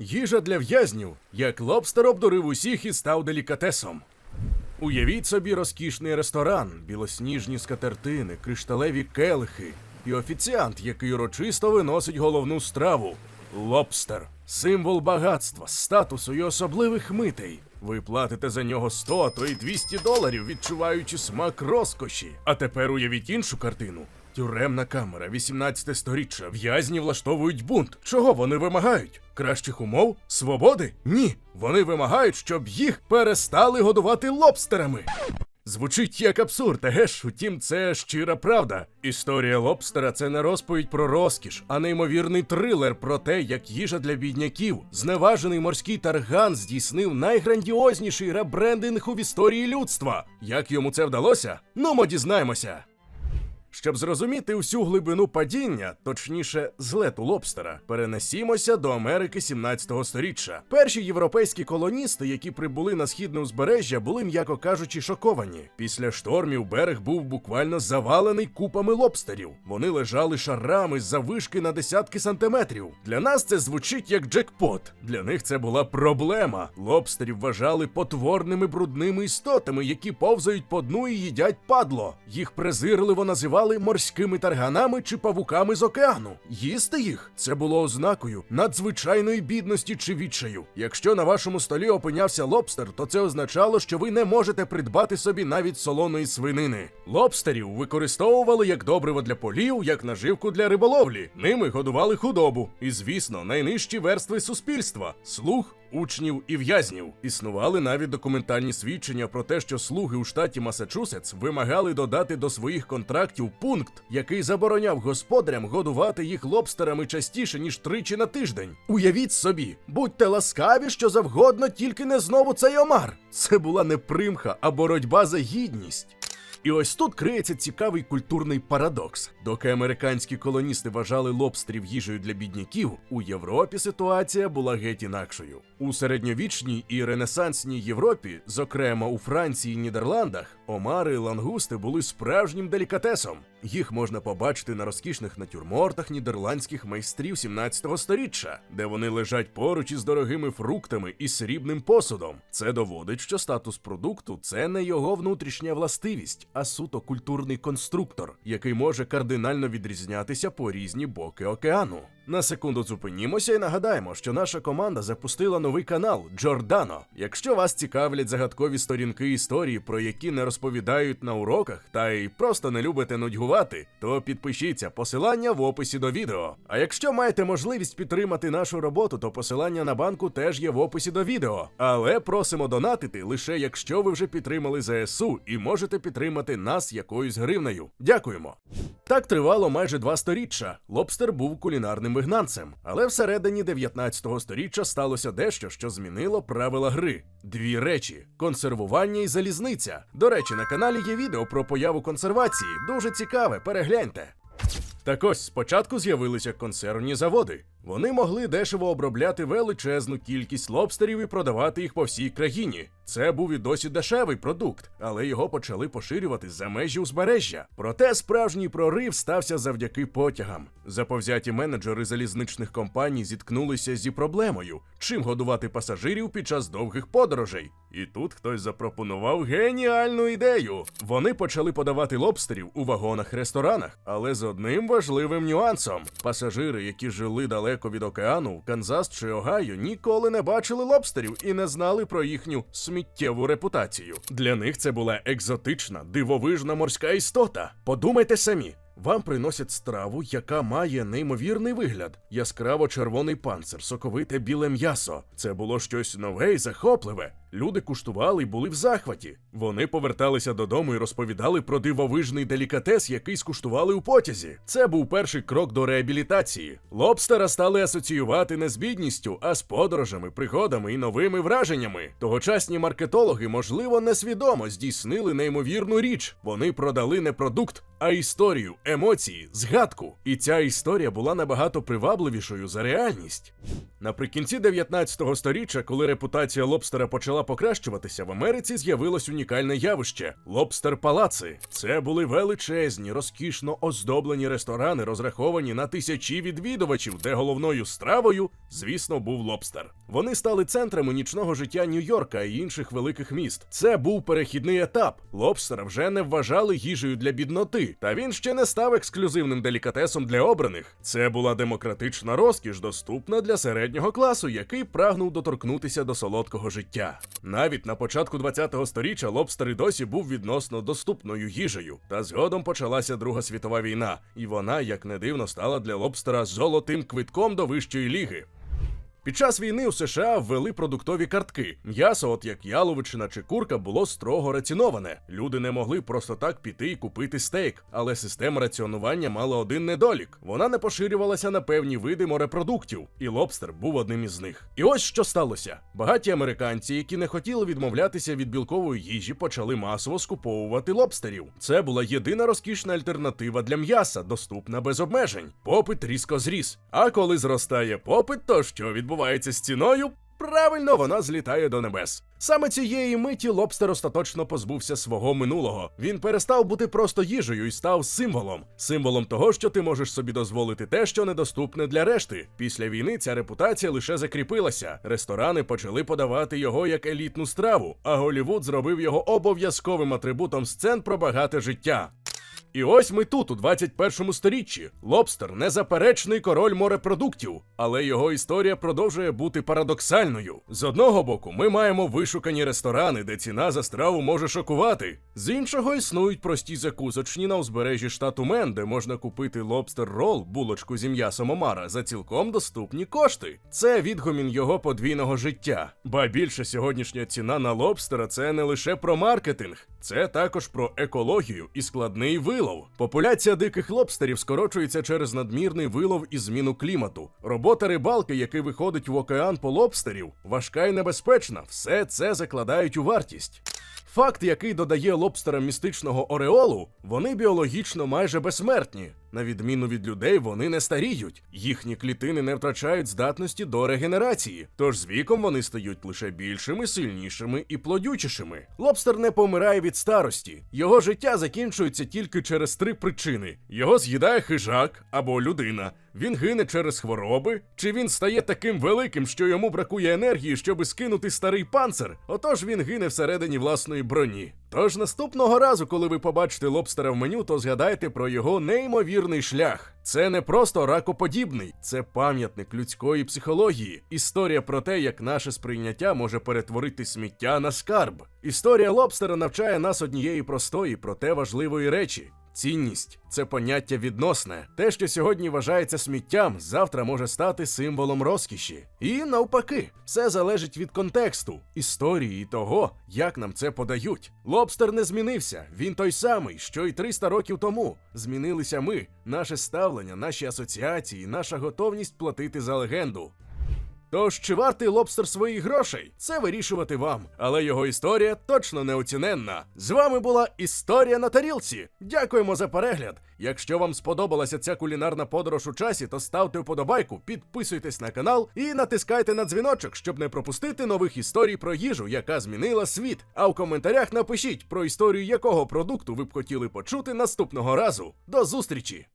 Їжа для в'язнів, як лобстер обдурив усіх і став делікатесом. Уявіть собі розкішний ресторан, білосніжні скатертини, кришталеві келихи і офіціант, який урочисто виносить головну страву лобстер. Символ багатства, статусу і особливих митей. Ви платите за нього 100, а то й 200 доларів, відчуваючи смак розкоші. А тепер уявіть іншу картину. Тюремна камера, 18 сторіччя. В'язні влаштовують бунт. Чого вони вимагають? Кращих умов? Свободи? Ні. Вони вимагають, щоб їх перестали годувати лобстерами. Звучить як абсурд, еге ж, утім, це щира правда. Історія лобстера це не розповідь про розкіш, а неймовірний трилер про те, як їжа для бідняків, зневажений морський тарган здійснив найграндіозніший ребрендинг у історії людства. Як йому це вдалося? Ну, ми дізнаємося. Щоб зрозуміти всю глибину падіння, точніше, злету лобстера, перенесімося до Америки 17-го сторіччя. Перші європейські колоністи, які прибули на східне узбережжя, були, м'яко кажучи, шоковані. Після штормів берег був буквально завалений купами лобстерів. Вони лежали шарами з завишки на десятки сантиметрів. Для нас це звучить як джекпот. Для них це була проблема. Лобстерів вважали потворними брудними істотами, які повзають по дну і їдять падло. Їх презирливо називали морськими тарганами чи павуками з океану. Їсти їх це було ознакою надзвичайної бідності чи відчаю. Якщо на вашому столі опинявся лобстер, то це означало, що ви не можете придбати собі навіть солоної свинини. Лобстерів використовували як добриво для полів, як наживку для риболовлі. Ними годували худобу. І, звісно, найнижчі верстви суспільства слуг, учнів і в'язнів. Існували навіть документальні свідчення про те, що слуги у штаті Масачусетс вимагали додати до своїх контрактів пункт, який забороняв господарям годувати їх лобстерами частіше ніж тричі на тиждень. Уявіть собі, будьте ласкаві, що завгодно, тільки не знову цей омар. Це була не примха, а боротьба за гідність. І ось тут криється цікавий культурний парадокс. Доки американські колоністи вважали лобстрів їжею для бідняків, у Європі ситуація була геть інакшою. У середньовічній і ренесансній Європі, зокрема у Франції і Нідерландах, омари і лангусти були справжнім делікатесом. Їх можна побачити на розкішних натюрмортах нідерландських майстрів 17 сторіччя, де вони лежать поруч із дорогими фруктами і срібним посудом. Це доводить, що статус продукту це не його внутрішня властивість, а суто культурний конструктор, який може кардинально відрізнятися по різні боки океану. На секунду зупинімося і нагадаємо, що наша команда запустила новий канал Джордано. Якщо вас цікавлять загадкові сторінки історії, про які не розповідають на уроках, та й просто не любите нудьгувати, то підпишіться посилання в описі до відео. А якщо маєте можливість підтримати нашу роботу, то посилання на банку теж є в описі до відео. Але просимо донатити лише якщо ви вже підтримали ЗСУ і можете підтримати нас якоюсь гривнею. Дякуємо. Так тривало майже два сторіччя. Лобстер був кулінарним вигнанцем, але всередині 19-го сторіччя сталося дещо, що змінило правила гри. Дві речі: консервування і залізниця. До речі, на каналі є відео про появу консервації. Дуже цікаве, перегляньте. Так ось спочатку з'явилися консервні заводи. Вони могли дешево обробляти величезну кількість лобстерів і продавати їх по всій країні. Це був і досі дешевий продукт, але його почали поширювати за межі узбережжя. Проте справжній прорив стався завдяки потягам. Заповзяті менеджери залізничних компаній зіткнулися зі проблемою, чим годувати пасажирів під час довгих подорожей. І тут хтось запропонував геніальну ідею. Вони почали подавати лобстерів у вагонах-ресторанах, але з одним важливим нюансом: пасажири, які жили далеко від океану, Канзас чи Огайо, ніколи не бачили лобстерів і не знали про їхню сміттєву репутацію. Для них це була екзотична, дивовижна морська істота. Подумайте самі. Вам приносять страву, яка має неймовірний вигляд: яскраво червоний панцир, соковите біле м'ясо. Це було щось нове і захопливе. Люди куштували і були в захваті. Вони поверталися додому і розповідали про дивовижний делікатес, який скуштували у потязі. Це був перший крок до реабілітації. Лобстера стали асоціювати не з бідністю, а з подорожами, пригодами і новими враженнями. Тогочасні маркетологи, можливо, несвідомо здійснили неймовірну річ. Вони продали не продукт, а історію, емоції, згадку. І ця історія була набагато привабливішою за реальність. Наприкінці 19-го сторіччя, коли репутація лобстера почала покращуватися, в Америці з'явилось унікальне явище лобстер палаци. Це були величезні, розкішно оздоблені ресторани, розраховані на тисячі відвідувачів, де головною стравою, звісно, був лобстер. Вони стали центрами нічного життя Нью-Йорка і інших великих міст. Це був перехідний етап. Лобстера вже не вважали їжею для бідноти, та він ще не став ексклюзивним делікатесом для обраних. Це була демократична розкіш, доступна для середнього класу, який прагнув доторкнутися до солодкого життя. Навіть на початку 20-го сторіччя лобстер і досі був відносно доступною їжею. Та згодом почалася Друга світова війна, і вона, як не дивно, стала для лобстера золотим квитком до вищої ліги. Під час війни у США ввели продуктові картки. М'ясо, от як яловичина чи курка, було строго раціноване. Люди не могли просто так піти і купити стейк, але система раціонування мала один недолік: вона не поширювалася на певні види морепродуктів, і лобстер був одним із них. І ось що сталося: багаті американці, які не хотіли відмовлятися від білкової їжі, почали масово скуповувати лобстерів. Це була єдина розкішна альтернатива для м'яса, доступна без обмежень. Попит різко зріс. А коли зростає попит, то що відбувається з ціною? Правильно, вона злітає до небес. Саме цієї миті лобстер остаточно позбувся свого минулого. Він перестав бути просто їжею і став символом. Символом того, що ти можеш собі дозволити те, що недоступне для решти. Після війни ця репутація лише закріпилася. Ресторани почали подавати його як елітну страву, а Голівуд зробив його обов'язковим атрибутом сцен про багате життя. І ось ми тут, у 21 сторіччі. Лобстер незаперечний король морепродуктів, але його історія продовжує бути парадоксальною. З одного боку, ми маємо вишукані ресторани, де ціна за страву може шокувати. З іншого існують прості закусочні на узбережжі штату Мен, де можна купити лобстер рол, булочку зі м'ясом омара за цілком доступні кошти. Це відгомін його подвійного життя. Ба більше сьогоднішня ціна на лобстера це не лише про маркетинг, це також про екологію і складний вилов. Популяція диких лобстерів скорочується через надмірний вилов і зміну клімату. Робота рибалки, який виходить в океан по лобстерів, важка і небезпечна. Все це закладають у вартість. Факт, який додає лобстерам містичного ореолу, вони біологічно майже безсмертні. На відміну від людей, вони не старіють. Їхні клітини не втрачають здатності до регенерації, тож з віком вони стають лише більшими, сильнішими і плодючішими. Лобстер не помирає від старості. Його життя закінчується тільки через три причини: його з'їдає хижак або людина. Він гине через хвороби, чи він стає таким великим, що йому бракує енергії, щоби скинути старий панцир. Отож він гине всередині власної броні. Тож наступного разу, коли ви побачите лобстера в меню, то згадайте про його неймовірний шлях. Це не просто ракоподібний, це пам'ятник людської психології. Історія про те, як наше сприйняття може перетворити сміття на скарб. Історія лобстера навчає нас однієї простої, проте важливої речі. Цінність це поняття відносне. Те, що сьогодні вважається сміттям, завтра може стати символом розкіші. І навпаки, все залежить від контексту, історії і того, як нам це подають. Лобстер не змінився. Він той самий, що й 300 років тому. Змінилися ми, наше ставлення, наші асоціації, наша готовність платити за легенду. Тож, чи вартий лобстер своїх грошей? Це вирішувати вам. Але його історія точно неоціненна. З вами була історія на тарілці. Дякуємо за перегляд. Якщо вам сподобалася ця кулінарна подорож у часі, то ставте вподобайку, підписуйтесь на канал і натискайте на дзвіночок, щоб не пропустити нових історій про їжу, яка змінила світ. А в коментарях напишіть про історію якого продукту ви б хотіли почути наступного разу. До зустрічі!